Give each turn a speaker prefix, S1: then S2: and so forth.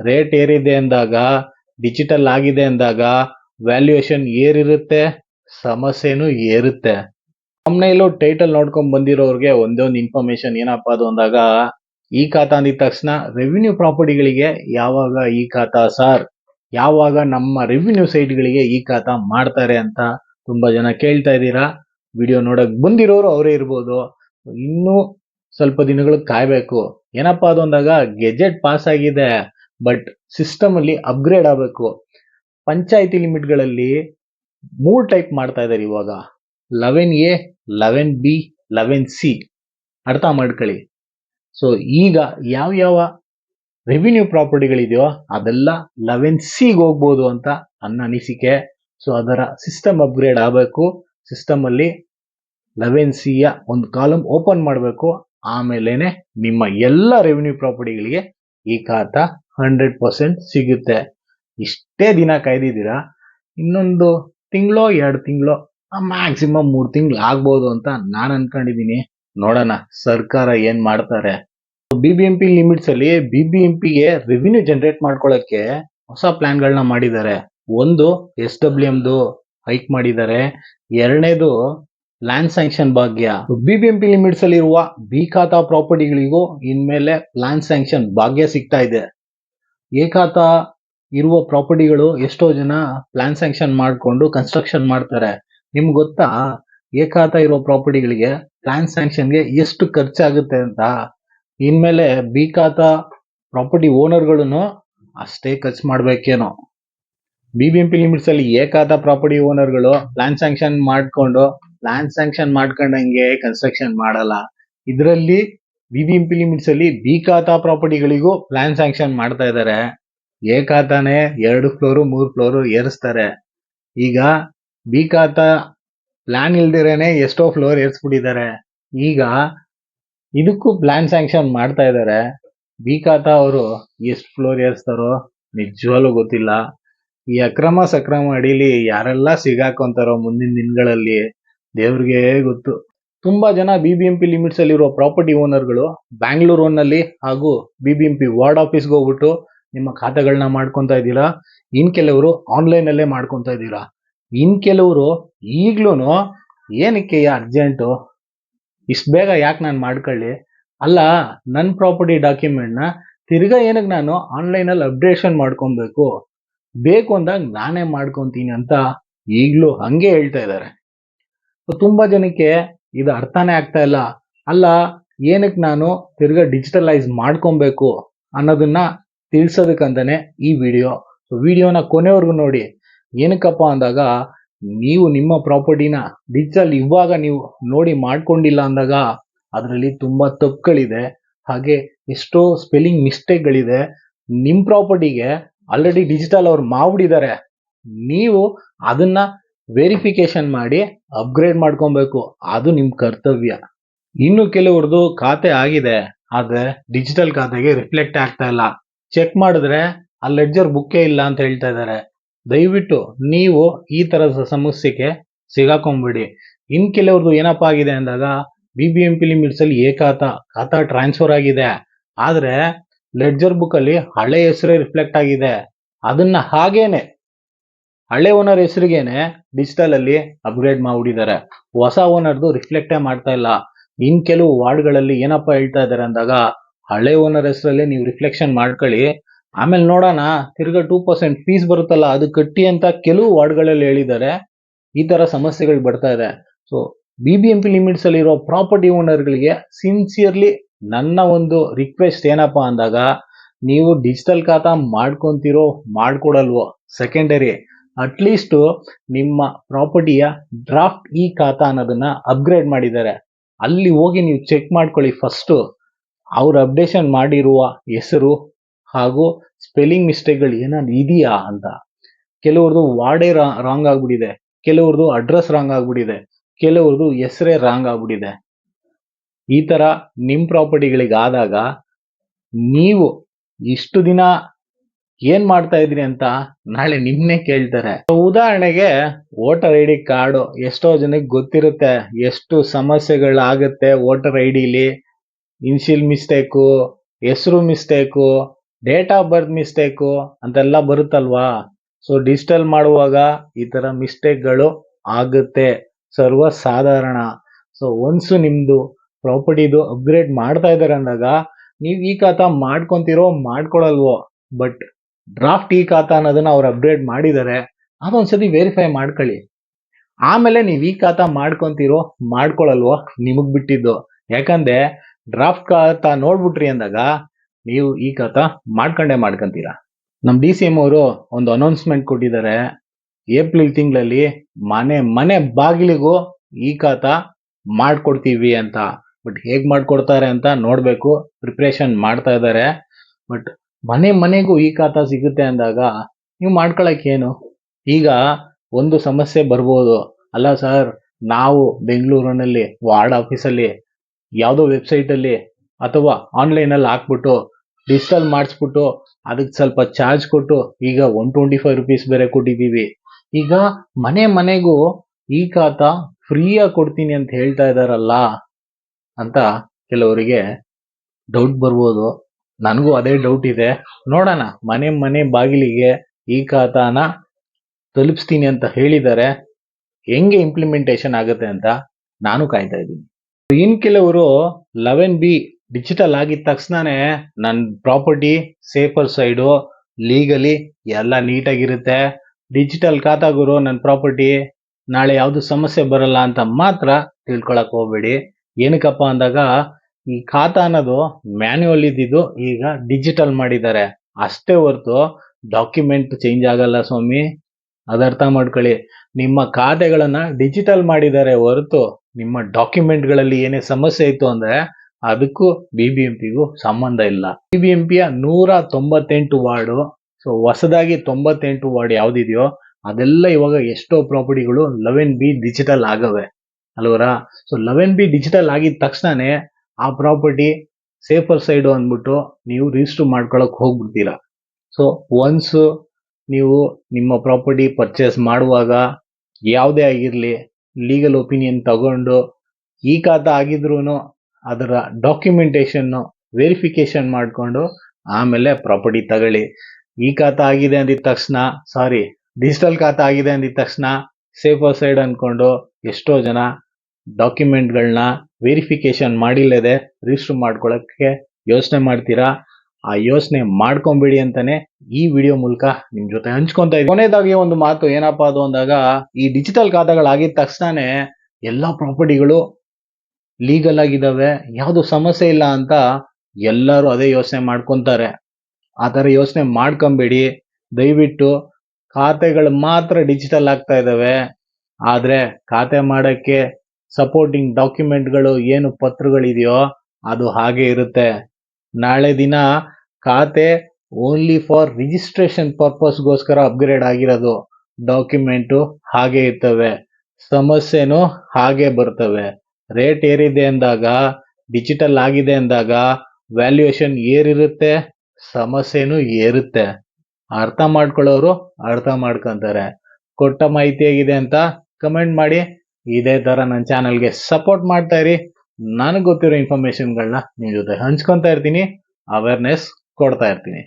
S1: Rate ಏರಿದೆ ಅಂದಾಗ digital ಆಗಿದೆ ಅಂದಾಗ ವ್ಯಾಲ್ಯೂಯೇಷನ್ ಏರಿರುತ್ತೆ, ಸಮಸ್ಯೆನೂ ಏರುತ್ತೆ. ನಮ್ಮನೇಲೂ ಟೈಟಲ್ ನೋಡ್ಕೊಂಡ್ ಬಂದಿರೋರಿಗೆ ಒಂದೊಂದು ಒಂದು ಇನ್ಫಾರ್ಮೇಶನ್ ಏನಪ್ಪಾ ಅದು ಅಂದಾಗ, ಈ ಖಾತಾ ಅಂದಿದ ತಕ್ಷಣ ರೆವಿನ್ಯೂ ಪ್ರಾಪರ್ಟಿಗಳಿಗೆ ಯಾವಾಗ ಈ ಖಾತಾ ಸಾರ್ ಯಾವಾಗ ನಮ್ಮ ರೆವಿನ್ಯೂ ಸೈಟ್ಗಳಿಗೆ ಈ ಖಾತಾ ಮಾಡ್ತಾರೆ ಅಂತ ತುಂಬಾ ಜನ ಕೇಳ್ತಾ ಇದ್ದೀರಾ. ವಿಡಿಯೋ ನೋಡಕ್ ಬಂದಿರೋರು ಅವರೇ ಇರ್ಬೋದು. ಇನ್ನೂ ಸ್ವಲ್ಪ ದಿನಗಳು ಕಾಯ್ಬೇಕು. ಏನಪ್ಪಾ ಅದು ಅಂದಾಗ ಗೆಜೆಟ್ ಪಾಸ್ ಆಗಿದೆ. ಬಟ್ ಸಿಸ್ಟಮ್ ಅಲ್ಲಿ ಅಪ್ಗ್ರೇಡ್ ಆಗಬೇಕು. ಪಂಚಾಯಿತಿ ಲಿಮಿಟ್ಗಳಲ್ಲಿ ಮೂರ್ ಟೈಪ್ ಮಾಡ್ತಾ ಇದ್ದಾರೆ ಇವಾಗ. Eleven A eleven B eleven C ಅರ್ಥ ಮಾಡ್ಕೊಳ್ಳಿ. ಸೊ ಈಗ ಯಾವ ಯಾವ ರೆವಿನ್ಯೂ ಪ್ರಾಪರ್ಟಿಗಳಿದೆಯೋ ಅದೆಲ್ಲ ಲೆವೆನ್ ಸಿಗೆ ಹೋಗ್ಬೋದು ಅಂತ ನನ್ನ ಅನಿಸಿಕೆ. ಸೊ ಅದರ ಸಿಸ್ಟಮ್ ಅಪ್ಗ್ರೇಡ್ ಆಗಬೇಕು. ಸಿಸ್ಟಮ್ ಅಲ್ಲಿ ಲೆವೆನ್ ಸಿಯ ಒಂದು ಕಾಲಮ್ ಓಪನ್ ಮಾಡಬೇಕು. ಆಮೇಲೆನೆ ನಿಮ್ಮ ಎಲ್ಲ ರೆವಿನ್ಯೂ ಪ್ರಾಪರ್ಟಿಗಳಿಗೆ ಈ ಖಾತಾ ಹಂಡ್ರೆಡ್ ಪರ್ಸೆಂಟ್ ಸಿಗುತ್ತೆ. ಇಷ್ಟೇ ದಿನ ಕಾಯ್ದಿದ್ದೀರಾ? ಇನ್ನೊಂದು ತಿಂಗಳೋ, ಎರಡು ತಿಂಗಳೋ ಮ್ಯಾಕ್ಸಿಮಮ್ ಮೂರು ತಿಂಗಳು ಆಗ್ಬೋದು ಅಂತ ನಾನು ಅನ್ಕೊಂಡಿದ್ದೀನಿ ನೋಡೋಣ, ಸರ್ಕಾರ ಏನು ಮಾಡ್ತಾರೆ. B B M P limits ಅಲ್ಲಿ ಬಿ ಬಿ ಎಂ ಪಿಗೆ ರೆವಿನ್ಯೂ ಜನರೇಟ್ ಮಾಡ್ಕೊಳ್ಳೋಕ್ಕೆ ಹೊಸ ಪ್ಲಾನ್ಗಳನ್ನ ಮಾಡಿದ್ದಾರೆ. ಒಂದು ಎಸ್ ಡಬ್ಲ್ಯೂ ಎಮ್ದು ಹೈಕ್ ಮಾಡಿದ್ದಾರೆ. ಎರಡನೇದು ಲ್ಯಾಂಡ್ ಸ್ಯಾಂಕ್ಷನ್ ಭಾಗ್ಯ. B B M P limits ಅಲ್ಲಿ ಇರುವ ಬಿ ಖಾತಾ ಪ್ರಾಪರ್ಟಿಗಳಿಗೂ ಇನ್ಮೇಲೆ ಲ್ಯಾಂಡ್ ಸ್ಯಾಂಕ್ಷನ್ ಭಾಗ್ಯ ಸಿಗ್ತಾ ಇದೆ. ಖಾತಾ ಇರುವ ಪ್ರಾಪರ್ಟಿಗಳು ಎಷ್ಟೋ ಜನ ಪ್ಲಾನ್ ಸ್ಯಾಂಕ್ಷನ್ ಮಾಡ್ಕೊಂಡು ಕನ್ಸ್ಟ್ರಕ್ಷನ್ ಮಾಡ್ತಾರೆ. ನಿಮ್ಗೆ ಗೊತ್ತಾ? ಏಕಾತ ಇರುವ ಇರೋ ಪ್ರಾಪರ್ಟಿಗಳಿಗೆ ಪ್ಲಾನ್ ಸ್ಯಾಂಕ್ಷನ್ಗೆ ಎಷ್ಟು ಖರ್ಚಾಗುತ್ತೆ ಅಂತ? ಇನ್ಮೇಲೆ ಬಿ ಖಾತ ಪ್ರಾಪರ್ಟಿ ಓನರ್ಗಳನ್ನು ಅಷ್ಟೇ ಖರ್ಚು ಮಾಡಬೇಕೇನೋ. B B M P limits ಅಲ್ಲಿ ಏಕಾತ ಪ್ರಾಪರ್ಟಿ ಓನರ್ಗಳು ಪ್ಲಾನ್ ಸ್ಯಾಂಕ್ಷನ್ ಮಾಡ್ಕೊಂಡು ಪ್ಲಾನ್ ಸ್ಯಾಂಕ್ಷನ್ ಮಾಡ್ಕೊಂಡಂಗೆ ಕನ್ಸ್ಟ್ರಕ್ಷನ್ ಮಾಡಲ್ಲ. ಇದರಲ್ಲಿ B B M P limits ಅಲ್ಲಿ ಬಿ ಖಾತಾ ಪ್ರಾಪರ್ಟಿಗಳಿಗೂ ಪ್ಲಾನ್ ಸ್ಯಾಂಕ್ಷನ್ ಮಾಡ್ತಾ ಇದ್ದಾರೆ ಎ ಖಾತಾನೆ ಎರಡು ಫ್ಲೋರು ಮೂರು ಫ್ಲೋರು ಏರಿಸ್ತಾರೆ. ಈಗ ಬಿ ಖಾತಾ ಪ್ಲಾನ್ ಇಲ್ದಿರೇನೆ ಎಷ್ಟೋ ಫ್ಲೋರ್ ಏರಿಸ್ಬಿಟ್ಟಿದ್ದಾರೆ. ಈಗ ಇದಕ್ಕೂ ಪ್ಲಾನ್ ಸ್ಯಾಂಕ್ಷನ್ ಮಾಡ್ತಾ ಇದ್ದಾರೆ ಬಿ ಖಾತಾ ಅವರು ಎಷ್ಟು ಫ್ಲೋರ್ ಏರಿಸ್ತಾರೋ ನಿಜವಾಗ್ಲೂ ಗೊತ್ತಿಲ್ಲ. ಈ ಅಕ್ರಮ ಸಕ್ರಮ ಅಡಿಲಿ ಯಾರೆಲ್ಲ ಸಿಗಾಕೊಂತಾರೋ ಮುಂದಿನ ದಿನಗಳಲ್ಲಿ ದೇವ್ರಿಗೆ ಗೊತ್ತು. ತುಂಬಾ ಜನ B B M P limits ಅಲ್ಲಿರೋ ಪ್ರಾಪರ್ಟಿ ಓನರ್ಗಳು ಬ್ಯಾಂಗ್ಳೂರ್ ಓನ್ನಲ್ಲಿ ಹಾಗೂ B B M P ward ಆಫೀಸ್ಗೆ ಹೋಗ್ಬಿಟ್ಟು ನಿಮ್ಮ ಖಾತೆಗಳನ್ನ ಮಾಡ್ಕೊಂತ ಇದ್ದೀರಾ? ಇನ್ ಕೆಲವರು ಆನ್ಲೈನ್ ಅಲ್ಲೇ ಮಾಡ್ಕೊಂತ ಇದ್ದೀರಾ? ಇನ್ ಕೆಲವರು ಈಗ್ಲೂ ಏನಕ್ಕೆ ಅರ್ಜೆಂಟು ಇಷ್ಟು ಬೇಗ ಯಾಕೆ ನಾನು ಮಾಡ್ಕೊಳ್ಳಿ? ಅಲ್ಲ ನನ್ನ ಪ್ರಾಪರ್ಟಿ ಡಾಕ್ಯುಮೆಂಟ್ನ ತಿರ್ಗಾ ಏನಕ್ಕೆ ನಾನು ಆನ್ಲೈನಲ್ಲಿ ಅಪ್ಡೇಷನ್ ಮಾಡ್ಕೊಬೇಕು? ಬೇಕು ಅಂದಾಗ ನಾನೇ ಮಾಡ್ಕೊತೀನಿ ಅಂತ ಈಗಲೂ ಹಂಗೆ ಹೇಳ್ತಾ ಇದ್ದಾರೆ. ತುಂಬಾ ಜನಕ್ಕೆ ಇದು ಅರ್ಥನೇ ಆಗ್ತಾ ಇಲ್ಲ. ಅಲ್ಲ, ಏನಕ್ಕೆ ನಾನು ತಿರ್ಗಾ ಡಿಜಿಟಲೈಸ್ ಮಾಡ್ಕೊಬೇಕು ಅನ್ನೋದನ್ನ ತಿಳಿಸೋದಕ್ಕಂತಾನೆ ಈ ವಿಡಿಯೋ ವಿಡಿಯೋನ ಕೊನೆವರೆಗೂ ನೋಡಿ. ಏನಕ್ಕಪ್ಪ ಅಂದಾಗ, ನೀವು ನಿಮ್ಮ ಪ್ರಾಪರ್ಟಿನ ಡಿಜಿಟಲ್ ಇವಾಗ ನೀವು ನೋಡಿ ಮಾಡ್ಕೊಂಡಿಲ್ಲ ಅಂದಾಗ, ಅದರಲ್ಲಿ ತುಂಬ ತಪ್ಪುಗಳಿದೆ. ಹಾಗೆ ಎಷ್ಟೋ ಸ್ಪೆಲ್ಲಿಂಗ್ ಮಿಸ್ಟೇಕ್ಗಳಿದೆ ನಿಮ್ಮ ಪ್ರಾಪರ್ಟಿಗೆ ಆಲ್ರೆಡಿ ಡಿಜಿಟಲ್ ಅವ್ರು ಮಾಡ್ಬಿಟ್ಟಿದ್ದಾರೆ ನೀವು ಅದನ್ನ ವೆರಿಫಿಕೇಶನ್ ಮಾಡಿ ಅಪ್ಗ್ರೇಡ್ ಮಾಡ್ಕೊಬೇಕು. ಅದು ನಿಮ್ ಕರ್ತವ್ಯ. ಇನ್ನು ಕೆಲವ್ರದ್ದು ಖಾತೆ ಆಗಿದೆ, ಆದ್ರೆ ಡಿಜಿಟಲ್ ಖಾತೆಗೆ ರಿಫ್ಲೆಕ್ಟ್ ಆಗ್ತಾ ಇಲ್ಲ. ಚೆಕ್ ಮಾಡಿದ್ರೆ ಆ ಲೆಡ್ಜರ್ ಬುಕ್ಕೇ ಇಲ್ಲ ಅಂತ ಹೇಳ್ತಾ ಇದ್ದಾರೆ ದಯವಿಟ್ಟು ನೀವು ಈ ತರದ ಸಮಸ್ಯೆಗೆ ಸಿಗಾಕೊಂಬಿಡಿ. ಇನ್ ಕೆಲವ್ರದ್ದು ಏನಪ್ಪ ಆಗಿದೆ ಅಂದಾಗ B B M P limits ಅಲ್ಲಿ ಏ ಖಾತಾ ಖಾತಾ ಟ್ರಾನ್ಸ್ಫರ್ ಆಗಿದೆ. ಆದ್ರೆ ಲೆಡ್ಜರ್ ಬುಕ್ ಅಲ್ಲಿ ಹಳೆ ಹೆಸರೇ ರಿಫ್ಲೆಕ್ಟ್ ಆಗಿದೆ. ಅದನ್ನ ಹಾಗೇನೆ ಹಳೆ ಓನರ್ ಹೆಸರಿಗೇನೆ ಡಿಜಿಟಲ್ ಅಲ್ಲಿ ಅಪ್ಗ್ರೇಡ್ ಮಾಡ್ಬಿಟ್ಟಿದ್ದಾರೆ. ಹೊಸ ಓನರ್ದು ರಿಫ್ಲೆಕ್ಟೇ ಮಾಡ್ತಾ ಇಲ್ಲ. ಇನ್ ಕೆಲವು ವಾರ್ಡ್ಗಳಲ್ಲಿ ಏನಪ್ಪ ಹೇಳ್ತಾ ಇದ್ದಾರೆ ಅಂದಾಗ ಹಳೆ ಓನರ್ ಹೆಸರಲ್ಲಿ ನೀವು ರಿಫ್ಲೆಕ್ಷನ್ ಮಾಡ್ಕೊಳ್ಳಿ. ಆಮೇಲೆ ನೋಡೋಣ, ತಿರ್ಗಾ ಟೂ ಪರ್ಸೆಂಟ್ ಫೀಸ್ ಬರುತ್ತಲ್ಲ, ಅದು ಕಟ್ಟಿ ಅಂತ ಕೆಲವು ವಾರ್ಡ್ಗಳಲ್ಲಿ ಹೇಳಿದ್ದಾರೆ. ಈ ತರ ಸಮಸ್ಯೆಗಳು ಬರ್ತಾ ಇದೆ. So B B M P limits ಅಲ್ಲಿ ಇರೋ ಪ್ರಾಪರ್ಟಿ ಓನರ್ಗಳಿಗೆ ಸಿನ್ಸಿಯರ್ಲಿ ನನ್ನ ಒಂದು ರಿಕ್ವೆಸ್ಟ್ ಏನಪ್ಪಾ ಅಂದಾಗ, ನೀವು ಡಿಜಿಟಲ್ ಖಾತಾ ಮಾಡ್ಕೊಂತಿರೋ, ಮಾಡ್ಕೊಡಲ್ವೋ ಸೆಕೆಂಡರಿ ಅಟ್ಲೀಸ್ಟ್ ನಿಮ್ಮ ಪ್ರಾಪರ್ಟಿಯ ಡ್ರಾಫ್ಟ್ ಈ ಖಾತಾ ಅನ್ನೋದನ್ನ ಅಪ್ಗ್ರೇಡ್ ಮಾಡಿದ್ದಾರೆ. ಅಲ್ಲಿ ಹೋಗಿ ನೀವು ಚೆಕ್ ಮಾಡ್ಕೊಳ್ಳಿ ಫಸ್ಟ್ ಅವ್ರು ಅಪ್ಡೇಷನ್ ಮಾಡಿರುವ ಹೆಸರು ಹಾಗೂ ಸ್ಪೆಲ್ಲಿಂಗ್ ಮಿಸ್ಟೇಕ್ಗಳು ಏನಾದ್ರು ಇದೆಯಾ ಅಂತ. ಕೆಲವ್ರದ್ದು ವಾರ್ಡೇ ರಾಂಗ್ ಆಗ್ಬಿಟ್ಟಿದೆ. ಕೆಲವ್ರದ್ದು ಅಡ್ರೆಸ್ ರಾಂಗ್ ಆಗ್ಬಿಟ್ಟಿದೆ. ಕೆಲವ್ರದ್ದು ಹೆಸರೇ ರಾಂಗ್ ಆಗ್ಬಿಟ್ಟಿದೆ. ಈ ತರ ನಿಮ್ಮ ಪ್ರಾಪರ್ಟಿಗಳಿಗೆ ಆದಾಗ ನೀವು ಇಷ್ಟು ದಿನ ಏನ್ ಮಾಡ್ತಾ ಇದ್ರಿ ಅಂತ ನಾಳೆ ನಿಮ್ನೆ ಕೇಳ್ತಾರೆ. ಉದಾಹರಣೆಗೆ ವೋಟರ್ ಐ ಡಿ ಕಾರ್ಡು ಎಷ್ಟೋ ಜನಕ್ಕೆ ಗೊತ್ತಿರುತ್ತೆ, ಎಷ್ಟು ಸಮಸ್ಯೆಗಳಾಗುತ್ತೆ ವೋಟರ್ ಐ ಡಿಲಿ. ಇನ್ಶಿಯಲ್ ಮಿಸ್ಟೇಕು, ಹೆಸರು mistake, date of birth mistake ಅಂತೆಲ್ಲ ಬರುತ್ತಲ್ವಾ? ಸೊ, ಡಿಜಿಟಲ್ ಮಾಡುವಾಗ ಈ ತರ ಮಿಸ್ಟೇಕ್ಗಳು ಆಗುತ್ತೆ. ಸರ್ವ ಸಾಧಾರಣ ಸೊ, ಒನ್ಸು ನಿಮ್ದು ಪ್ರಾಪರ್ಟಿದು ಅಪ್ಗ್ರೇಡ್ ಮಾಡ್ತಾ ಇದ್ದಾರೆ ಅಂದಾಗ, ನೀವು ಈ ಕಥ ಮಾಡ್ಕೊತಿರೋ ಮಾಡ್ಕೊಳಲ್ವೋ? ಬಟ್ ಡ್ರಾಫ್ಟ್ ಈ ಖಾತಾ ಅನ್ನೋದನ್ನ ಅವ್ರು ಅಪ್ಗ್ರೇಡ್ ಮಾಡಿದ್ದಾರೆ ಅದೊಂದ್ಸತಿ ವೆರಿಫೈ ಮಾಡ್ಕೊಳ್ಳಿ. ಆಮೇಲೆ ನೀವು ಈ ಖಾತಾ ಮಾಡ್ಕೊಂತೀರೋ ಮಾಡ್ಕೊಳಲ್ವೋ ನಿಮಗ್ ಬಿಟ್ಟಿದ್ದು. ಯಾಕಂದ್ರೆ ಡ್ರಾಫ್ಟ್ ಖಾತಾ ನೋಡ್ಬಿಟ್ರಿ ಅಂದಾಗ, ನೀವು ಈ ಖಾತಾ ಮಾಡ್ಕೊಂಡೇ ಮಾಡ್ಕೊಂತೀರಾ. ನಮ್ ಡಿ ಸಿ ಎಂ ಅವರು ಒಂದು ಅನೌನ್ಸ್ಮೆಂಟ್ ಕೊಟ್ಟಿದ್ದಾರೆ ಏಪ್ರಿಲ್ ತಿಂಗಳಲ್ಲಿ ಮನೆ ಮನೆ ಬಾಗಿಲಿಗೂ ಈ ಖಾತಾ ಮಾಡ್ಕೊಡ್ತೀವಿ ಅಂತ. ಬಟ್ ಹೇಗ್ ಮಾಡ್ಕೊಡ್ತಾರೆ ಅಂತ ನೋಡ್ಬೇಕು ಪ್ರಿಪ್ರೇಷನ್ ಮಾಡ್ತಾ ಇದ್ದಾರೆ ಬಟ್ ಮನೆ ಮನೆಗೂ ಈ ಖಾತಾ ಸಿಗುತ್ತೆ ಅಂದಾಗ ನೀವು ಮಾಡ್ಕೊಳಕ್ಕೇನು? ಈಗ ಒಂದು ಸಮಸ್ಯೆ ಬರ್ಬೋದು. ಅಲ್ಲ ಸರ್, ನಾವು ಬೆಂಗಳೂರಿನಲ್ಲಿ ವಾರ್ಡ್ ಆಫೀಸಲ್ಲಿ ಯಾವುದೋ ವೆಬ್ಸೈಟಲ್ಲಿ ಅಥವಾ ಆನ್ಲೈನಲ್ಲಿ ಹಾಕ್ಬಿಟ್ಟು ಡಿಜಿಟಲ್ ಮಾಡಿಸ್ಬಿಟ್ಟು ಅದಕ್ಕೆ ಸ್ವಲ್ಪ ಚಾರ್ಜ್ ಕೊಟ್ಟು ಈಗ ಒನ್ ಟ್ವೆಂಟಿ ಫೈವ್ ರುಪೀಸ್ ಬೇರೆ ಕೊಟ್ಟಿದ್ದೀವಿ. ಈಗ ಮನೆ ಮನೆಗೂ ಈ ಖಾತಾ ಫ್ರೀಯಾಗಿ ಕೊಡ್ತೀನಿ ಅಂತ ಹೇಳ್ತಾ ಇದ್ದಾರಲ್ಲ ಅಂತ ಕೆಲವರಿಗೆ ಡೌಟ್ ಬರ್ಬೋದು. ನನಗೂ ಅದೇ ಡೌಟ್ ಇದೆ. ನೋಡೋಣ, ಮನೆ ಮನೆ ಬಾಗಿಲಿಗೆ ಈ ಖಾತಾನ ತಲುಪಿಸ್ತೀನಿ ಅಂತ ಹೇಳಿದ್ದಾರೆ ಹೆಂಗೆ ಇಂಪ್ಲಿಮೆಂಟೇಷನ್ ಆಗುತ್ತೆ ಅಂತ ನಾನು ಕಾಯ್ತಾ ಇದ್ದೀನಿ. ಇನ್ ಕೆಲವರು ಲೆವೆನ್ ಬಿ ಡಿಜಿಟಲ್ ಆಗಿದ ತಕ್ಷಣನೇ ನನ್ನ ಪ್ರಾಪರ್ಟಿ ಸೇಫರ್ ಸೈಡು ಲೀಗಲಿ ಎಲ್ಲ ನೀಟಾಗಿರುತ್ತೆ. ಡಿಜಿಟಲ್ ಖಾತಾಗುರು ನನ್ನ ಪ್ರಾಪರ್ಟಿ ನಾಳೆ ಯಾವುದು ಸಮಸ್ಯೆ ಬರಲ್ಲ ಅಂತ ಮಾತ್ರ ತಿಳ್ಕೊಳಕ್ ಹೋಗ್ಬೇಡಿ. ಏನಕ್ಕಪ್ಪ ಅಂದಾಗ ಈ ಖಾತಾ ಅನ್ನೋದು ಮ್ಯಾನ್ಯುವಲ್ ಇದ್ದಿದ್ದು ಈಗ ಡಿಜಿಟಲ್ ಮಾಡಿದ್ದಾರೆ. ಅಷ್ಟೇ ಹೊರತು ಡಾಕ್ಯುಮೆಂಟ್ ಚೇಂಜ್ ಆಗಲ್ಲ ಸ್ವಾಮಿ. ಅದರ್ಥ ಮಾಡ್ಕೊಳ್ಳಿ. ನಿಮ್ಮ ಖಾತೆಗಳನ್ನ ಡಿಜಿಟಲ್ ಮಾಡಿದ್ದಾರೆ ಹೊರತು ನಿಮ್ಮ ಡಾಕ್ಯುಮೆಂಟ್ಗಳಲ್ಲಿ ಏನೇ ಸಮಸ್ಯೆ ಇತ್ತು ಅಂದ್ರೆ ಅದಕ್ಕೂ ಬಿ ಬಿ ಎಂ ಪಿಗೂ ಸಂಬಂಧ ಇಲ್ಲ. ಬಿ ಬಿ ಎಂ ಪಿಯ ನೂರ ತೊಂಬತ್ತೆಂಟು ವಾರ್ಡು. ಸೊ ಹೊಸದಾಗಿ ತೊಂಬತ್ತೆಂಟು ವಾರ್ಡ್ ಯಾವ್ದಿದೆಯೋ ಅದೆಲ್ಲ ಇವಾಗ ಎಷ್ಟೋ ಪ್ರಾಪರ್ಟಿಗಳು ಲೆವೆನ್ ಬಿ ಡಿಜಿಟಲ್ ಆಗವೆ. ಅಲ್ವರ? ಸೊ ಲೆವೆನ್ ಬಿ ಡಿಜಿಟಲ್ ಆಗಿದ ತಕ್ಷಣನೇ ಆ ಪ್ರಾಪರ್ಟಿ ಸೇಫರ್ ಸೈಡು ಅಂದ್ಬಿಟ್ಟು ನೀವು ರಿಜಿಸ್ಟರ್ ಮಾಡ್ಕೊಳಕ್ ಹೋಗ್ಬಿಡ್ತೀರಾ. ಸೊ ಒನ್ಸ್ ನೀವು ನಿಮ್ಮ ಪ್ರಾಪರ್ಟಿ ಪರ್ಚೇಸ್ ಮಾಡುವಾಗ ಯಾವುದೇ ಆಗಿರಲಿ ಲೀಗಲ್ ಒಪಿನಿಯನ್ ತಗೊಂಡು ಈ ಖಾತ ಆಗಿದ್ರೂ ಅದರ ಡಾಕ್ಯುಮೆಂಟೇಷನ್ನು ವೆರಿಫಿಕೇಶನ್ ಮಾಡಿಕೊಂಡು ಆಮೇಲೆ ಪ್ರಾಪರ್ಟಿ ತಗೊಳ್ಳಿ. ಈ ಖಾತಾ ಆಗಿದೆ ಅಂದಿದ ತಕ್ಷಣ ಸಾರಿ ಡಿಜಿಟಲ್ ಖಾತಾ ಆಗಿದೆ ಅಂದಿದ ತಕ್ಷಣ ಸೇಫರ್ ಸೈಡ್ ಅಂದ್ಕೊಂಡು ಎಷ್ಟೋ ಜನ ಡಾಕ್ಯುಮೆಂಟ್ಗಳನ್ನ ವೆರಿಫಿಕೇಶನ್ ಮಾಡಿಲ್ಲದೆ ರಿಜಿಸ್ಟರ್ ಮಾಡ್ಕೊಳ್ಳೋಕ್ಕೆ ಯೋಚನೆ ಮಾಡ್ತೀರಾ? ಆ ಯೋಚನೆ ಮಾಡ್ಕೊಂಬಿಡಿ ಅಂತಾನೆ ಈ ವಿಡಿಯೋ ಮೂಲಕ ನಿಮ್ ಜೊತೆ ಹಂಚ್ಕೊಂತ ಇದ್ದೀನಿ. ಕೊನೆಯದಾಗಿ ಒಂದು ಮಾತು, ಏನಪ್ಪಾ ಅದು ಅಂದಾಗ, ಈ ಡಿಜಿಟಲ್ ಖಾತಾಗಳಾಗಿದ ತಕ್ಷಣನೇ ಎಲ್ಲಾ ಪ್ರಾಪರ್ಟಿಗಳು ಲೀಗಲ್ ಆಗಿದ್ದಾವೆ ಯಾವುದು ಸಮಸ್ಯೆ ಇಲ್ಲ ಅಂತ ಎಲ್ಲರೂ ಅದೇ ಯೋಚನೆ ಮಾಡ್ಕೊಂತಾರೆ. ಆ ಥರ ಯೋಚನೆ ಮಾಡ್ಕೊಂಬೇಡಿ. ದಯವಿಟ್ಟು ಖಾತೆಗಳು ಮಾತ್ರ ಡಿಜಿಟಲ್ ಆಗ್ತಾ ಇದ್ದಾವೆ ಆದರೆ ಖಾತೆ ಮಾಡಕ್ಕೆ ಸಪೋರ್ಟಿಂಗ್ ಡಾಕ್ಯುಮೆಂಟ್ಗಳು ಏನು ಪತ್ರಗಳಿದೆಯೋ ಅದು ಹಾಗೆ ಇರುತ್ತೆ. ನಾಳೆ ದಿನ ಖಾತೆ ಓನ್ಲಿ ಫಾರ್ ರಿಜಿಸ್ಟ್ರೇಷನ್ ಪರ್ಪಸ್ಗೋಸ್ಕರ ಅಪ್ಗ್ರೇಡ್ ಆಗಿರೋದು. ಡಾಕ್ಯುಮೆಂಟು ಹಾಗೆ ಇರ್ತವೆ. ಸಮಸ್ಯೆನೂ ಹಾಗೆ ಬರ್ತವೆ. ರೇಟ್ ಏರಿದೆ ಅಂದಾಗ ಡಿಜಿಟಲ್ ಆಗಿದೆ ಅಂದಾಗ ವ್ಯಾಲ್ಯೂಯೇಷನ್ ಏರಿರುತ್ತೆ, ಸಮಸ್ಯೆನೂ ಏರುತ್ತೆ. ಅರ್ಥ ಮಾಡ್ಕೊಳ್ಳೋರು ಅರ್ಥ ಮಾಡ್ಕೊಂತಾರೆ. ಕೊಟ್ಟ ಮಾಹಿತಿ ಹೇಗಿದೆ ಅಂತ ಕಮೆಂಟ್ ಮಾಡಿ. ಇದೇ ತರ ನನ್ನ ಚಾನಲ್ಗೆ ಸಪೋರ್ಟ್ ಮಾಡ್ತಾ ಇರಿ. ನನಗೆ ಗೊತ್ತಿರೋ ಇನ್ಫಾರ್ಮೇಷನ್ಗಳನ್ನ ನಿಮ್ಮ ಜೊತೆ ಹಂಚ್ಕೊತಾ ಇರ್ತೀನಿ. ಅವೇರ್ನೆಸ್ ಕೊಡ್ತಾ ಇರ್ತೀನಿ.